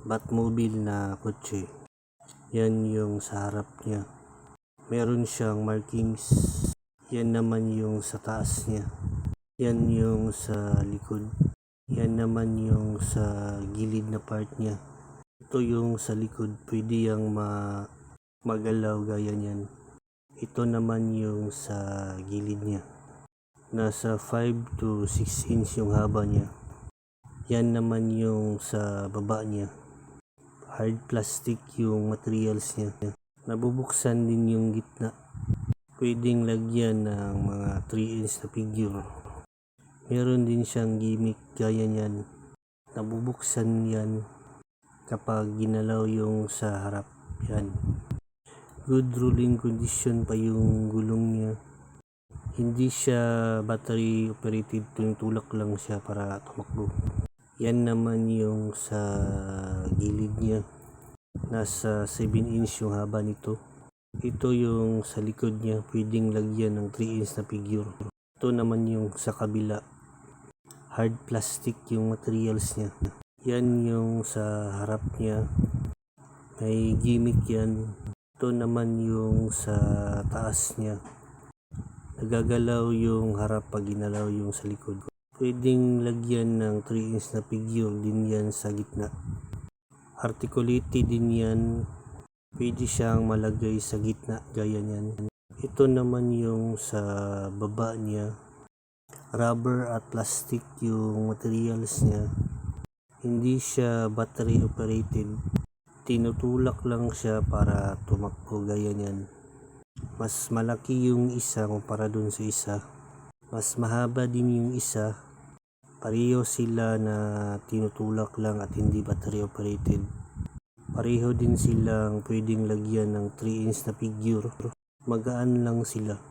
Batmobile na kotse. Yan yung sa harap niya. Meron siyang markings. Yan naman yung sa taas niya. Yan yung sa likod. Yan naman yung sa gilid na part niya. Ito yung sa likod. Pwede yung ma magalaw gaya niyan. Ito naman yung sa gilid niya. Nasa 5 to 6 inch yung haba niya. Yan naman yung sa baba niya. Hard plastic yung materials niya. Nabubuksan din yung gitna. Pwedeng lagyan ng mga 3 inch na figure. Meron din siyang gimmick gaya niyan. Nabubuksan yan kapag ginalaw yung sa harap. Yan. Good rolling condition pa yung gulong niya. Hindi siya battery operated, tulak lang siya para tumakbo. Yan naman yung sa gilid niya. Nasa 7 inch yung haba nito. Ito yung sa likod niya, pwedeng lagyan ng 3 inch na figure. Ito naman yung sa kabila. Hard plastic yung materials niya. Yan yung sa harap niya. May gimmick yan. Ito naman yung sa taas niya. Nagagalaw yung harap pag ginalaw yung sa likod. Pwedeng lagyan ng 3 inch na figure din yan sa gitna. Articulated din yan. Pwede siyang malagay sa gitna gaya niyan. Ito naman yung sa baba niya. Rubber at plastic yung materials niya. Hindi siya battery operated. Tinutulak lang siya para tumakbo gaya niyan. Mas malaki yung isa kumpara dun sa isa. Mas mahaba din yung isa. Pareho sila na tinutulak lang at hindi battery operated. Pareho din silang pwedeng lagyan ng 3 inch na figure. Magaan lang sila.